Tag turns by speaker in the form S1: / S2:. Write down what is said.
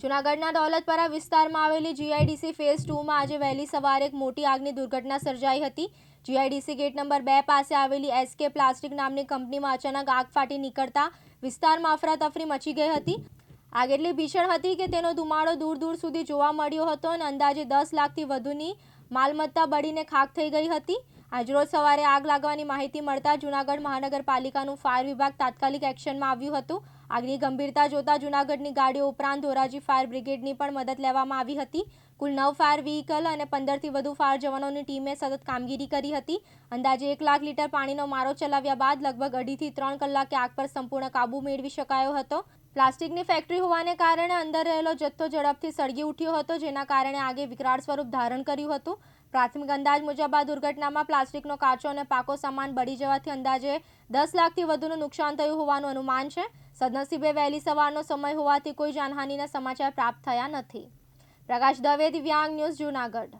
S1: જૂનાગઢના દોલતપરા વિસ્તારમાં આવેલી જીઆઈડીસી ફેઝ ટુમાં આજે વહેલી સવારે એક મોટી આગની દુર્ઘટના સર્જાઈ હતી. જીઆઈડીસી ગેટ નંબર બે પાસે આવેલી એસકે પ્લાસ્ટિક નામની કંપનીમાં અચાનક આગ ફાટી નીકળતા વિસ્તારમાં અફરાતફરી મચી ગઈ હતી. આગ એટલી ભીષણ હતી કે તેનો ધુમાડો દૂર દૂર સુધી જોવા મળ્યો હતો અને અંદાજે દસ લાખથી વધુની માલમત્તા બળીને ખાખ થઈ ગઈ હતી. આજરોજ સવારે આગ લાગવાની માહિતી મળતા જૂનાગઢ મહાનગરપાલિકાનું ફાયર વિભાગ તાત્કાલિક એક્શનમાં આવ્યું હતું. આગની ગંભીરતા જોતા જૂનાગઢની ગાડીઓ ઉપરાંત ધોરાજી ફાયર બ્રિગેડની પણ મદદ લેવામાં આવી હતી. કુલ નવ ફાયર વ્હીકલ અને પંદરથી વધુ ફાયર જવાનોની ટીમે સતત કામગીરી કરી હતી. અંદાજે એક લાખ લીટર પાણીનો મારો ચલાવ્યા બાદ લગભગ અઢીથી ત્રણ કલાકે આગ પર સંપૂર્ણ કાબૂ મેળવી શકાયો હતો. પ્લાસ્ટિકની ફેક્ટરી હોવાને કારણે અંદર રહેલો જથ્થો ઝડપથી સળગી ઉઠ્યો હતો, જેના કારણે આગે વિકરાળ સ્વરૂપ ધારણ કર્યું હતું. પ્રાથમિક અંદાજ મુજબ આ દુર્ઘટનામાં પ્લાસ્ટિકનો કાચો અને પાકો સામાન બળી જવાથી અંદાજે દસ લાખથી વધુનું નુકસાન થયું હોવાનું અનુમાન છે. સદનસીબે વહેલી સવારનો સમય હોવાથી કોઈ જાનહાનિના સમાચાર પ્રાપ્ત થયા નથી. પ્રકાશ દવે દિવ્યાંગ ન્યૂઝ જૂનાગઢ.